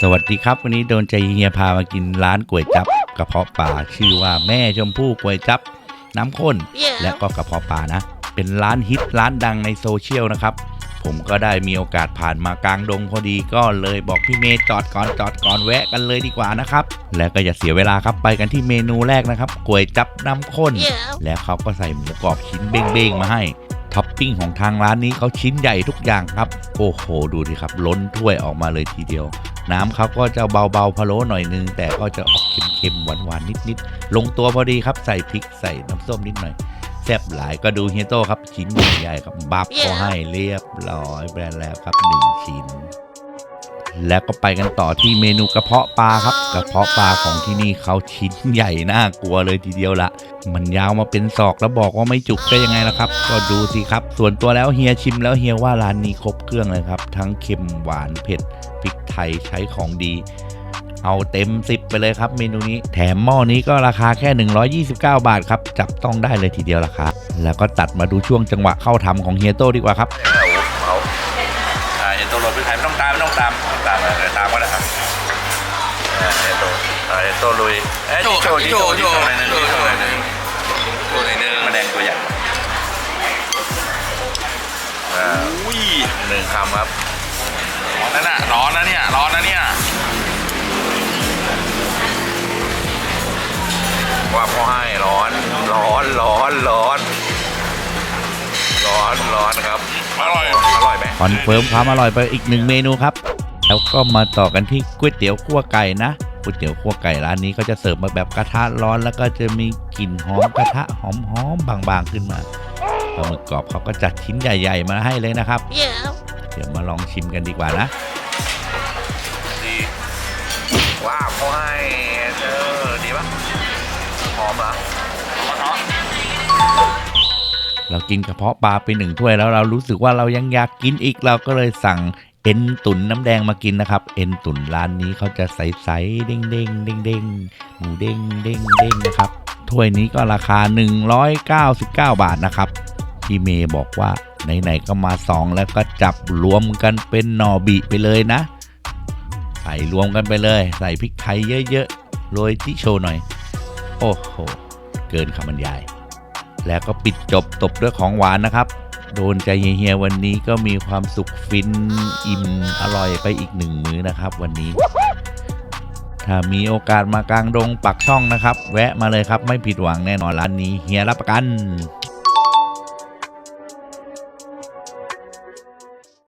สวัสดีครับ วันนี้โดนใจเฮียพามากินร้านก๋วยจับกระเพาะปลาชื่อว่าแม่ชมพู่ก๋วยจับน้ำข้น และก็กระเพาะปลานะ เป็นร้านฮิตร้านดังในโซเชียลนะครับ ผมก็ได้มีโอกาสผ่านมากลางดงพอดีก็เลยบอกพี่เมย์จอดก่อนจอดก่อนแวะกันเลยดีกว่านะครับ และก็อย่าเสียเวลาครับไปกันที่เมนูแรกนะครับก๋วยจับน้ำข้น แล้วเขาก็ใส่หมูกรอบชิ้นเบ้งๆมาให้ท็อปปิ้งของทางร้านนี้เขาชิ้นใหญ่ทุกอย่างครับ โอ้โห ดูดิครับ ล้นถ้วยออกมาเลยทีเดียว น้ำเขาก็จะเบาๆพะโล้หน่อยนึง แต่ก็จะออกเค็มๆหวานๆนิดๆลงตัวพอดีครับใส่พริกใส่น้ำส้มนิดหน่อยแซ่บหลายก็ดูเฮียโต้ครับชิ้นใหญ่ๆครับบัฟเขาให้เรียบร้อยแบรนด์แล้วครับหนึ่งชิ้น แล้วก็ไปกันต่อที่เมนูกระเพาะปลาครับ กระเพาะปลาของที่นี่เขาชิ้นใหญ่น่ากลัวเลยทีเดียวละมันยาวมาเป็นศอกแล้วบอกว่าไม่จุกได้ยังไงล่ะครับ ก็ดูสิครับ ส่วนตัวแล้วเฮียชิมแล้วเฮียว่าร้านนี้ครบเครื่องเลยครับ ทั้งเค็มหวานเผ็ดพริกไทยใช้ของดี เอาเต็ม10ไปเลยครับ เมนูนี้แถมหม้อนี้ก็ราคาแค่ 129 บาทครับจับต้องได้เลยทีเดียวราคาแล้วก็ตัดมาดูช่วงจังหวะเข้าทำของเฮียโต้ดีกว่าครับ เอโตโรดเป็นใครไม่ต้องตามไม่ต้องตามไม่ต้องตามเลยตามก็ได้ครับอ่าเอโตอ่าเอโตลุยเอ้โจโจครับดิโจโจดิโจโจอะไรนึงโจดิโจอะไรนึงตัวไหนเนื้อแมลงตัวใหญ่อ่าอุ้ยหนึ่งคำครับนั่นน่ะร้อนนะเนี่ยร้อนนะเนี่ยว่าพ่อให้ร้อนร้อนร้อนร้อนร้อนร้อนครับ อร่อยอร่อยไหมคอนเฟิร์มความอร่อยไปอีกหนึ่งเมนูครับ แล้วก็มาต่อกันที่ก๋วยเตี๋ยวคั่วไก่นะก๋วยเตี๋ยวคั่วไก่ร้านนี้ก็จะเสิร์ฟมาแบบกระทะร้อน แล้วก็จะมีกลิ่นหอมกระทะหอมๆบางๆขึ้นมาปลาหมึกกรอบเขาก็จัดชิ้นใหญ่ ๆ มาให้เลยนะครับ เดี๋ยวมาลองชิมกันดีกว่านะ ดีว้าวพ่อให้เอ เรากินกระเพาะปลาไปหนึ่งถ้วยแล้วเรารู้สึกว่าเรายังอยากกินอีกเราก็เลยสั่งเอ็นตุ๋นน้ำแดงมากินนะครับ เอ็นตุ๋นร้านนี้เขาจะใสๆเด้งเด้งเด้งเด้งหมูเด้งเด้งเด้งนะครับถ้วยนี้ก็ราคา 199 บาทนะครับพี่เมย์บอกว่าไหนๆก็มาสองแล้วก็จับรวมกันเป็นหนอบิไปเลยนะ ใส่รวมกันไปเลย ใส่พริกไทยเยอะๆโรยที่โชว์หน่อย โอ้โห เกินคำบรรยาย แล้วก็ปิดจบตบด้วยของหวานนะครับ โดนใจเฮียวันนี้ก็มีความสุขฟินอิ่มอร่อยไปอีกหนึ่งมื้อนะครับ วันนี้ ถ้ามีโอกาสมากลางดงปักช่องนะครับ แวะมาเลยครับไม่ผิดหวังแน่นอนร้านนี้เฮียรับประกัน